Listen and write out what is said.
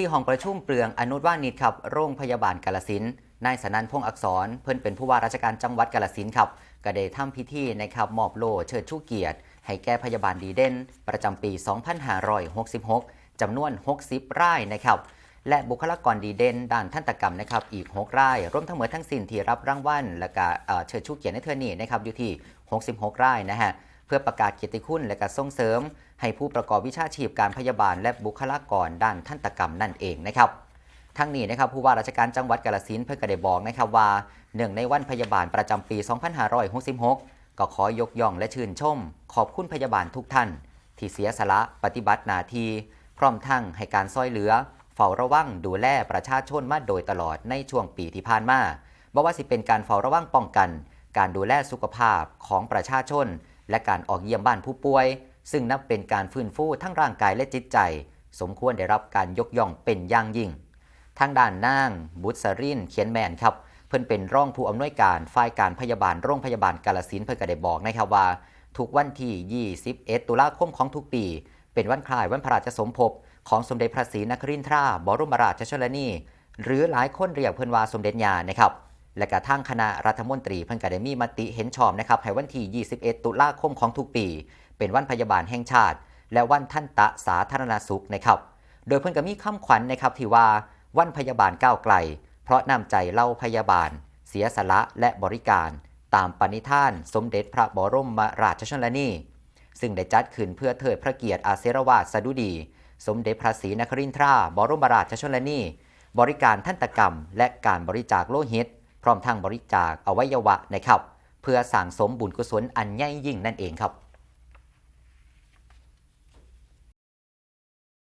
ที่ห้องประชุมเปลืองอนุวานิชครับโรงพยาบาลกาลสินนายสนันพงษ์อักษร เพิ่นเป็นผู้ว่าราชการจังหวัดกาลสินครับก็ได้ทำพิธีนะครับมอบโล่เชิดชูเกียรติ ให้แก่พยาบาลดีเด่น ประจำปี 2566จำนวน 60 รายนะครับและบุคลากรดีเด่นด้านทันตกรรมนะครับอีก 6 ราย รวมทั้งหมดทั้งสิ้นที่รับรางวัลและก็เชิดชูเกียรติในเทือนี้นะครับอยู่ที่ 66 รายนะฮะ พื่อประกาศเกียรติคุณและก็ส่งเสริม ให้ผู้ประกอบวิชาชีพการพยาบาลและบุคลากรด้านทันตกรรมนั่นเองนะครับทั้งนี้นะครับผู้ว่าราชการจังหวัดกาฬสินธุ์เพื่อก็ได้บอกนะครับว่าเนื่งในวันพยาบาลประจำปี 2566 ก็ขอยกย่องและชื่นชม ขอบคุณพยาบาลทุกท่าน ที่เสียสละปฏิบัติหน้าที่พร้อมทั้งให้การซอยเหลือ เฝ้าระวังดูแลประชาชนมาโดยตลอดในช่วงปีที่ผ่านมาบ่ว่าสิเป็นการเฝ้าระวังป้องกัน การดูแลสุขภาพของประชาชน และการออกเยี่ยมบ้านผู้ป่วย ซึ่งนับเป็นการฟื้นฟูทั้งร่างกายและจิตใจ สมควรได้รับการยกย่องเป็นอย่างยิ่ง ทางด้านนางบุษรินเขียนแมนครับ เพิ่นเป็นร่องผู้อำนวยการฝ่ายการพยาบาลโรงพยาบาลกาลสินเพิ่นก็ได้บอกนะครับว่า ทุกวันที่ 21 ตุลาคมของทุกปี เป็นวันคล้ายวันพระราชสมภพของสมเด็จพระศรีนครินทราบรมราชชนนีหรือหลายคนเรียกเพิ่นว่าสมเด็จยานะครับ และกระทั่งคณะรัฐมนตรีเพิ่นก็ได้มีมติเห็นชอบนะครับให้วันที่ 21 ตุลาคมของทุกปี เป็นวันพยาบาลแห่งชาติ และวันท่านตะสาธารณสุขนะครับ โดยเพิ่นก็มีคำขวัญนะครับที่ว่าวันพยาบาลก้าวไกล เพราะนำใจเล่าพยาบาล เสียสละและบริการ ตามปณิธาน สมเด็จพระบรมราชชนนีซึ่งได้จัดขึ้นเพื่อเทิดพระเกียรติอาเซรวาสดุดี สมเด็จพระศรีนครินทราบรมราชชนนีบริการทันตกรรม และการบริจาคโลหิต พร้อมทั้งบริจาคอวัยวะนะครับ เพื่อสั่งสมบุญกุศลอันใหญ่ยิ่งนั่นเองครับ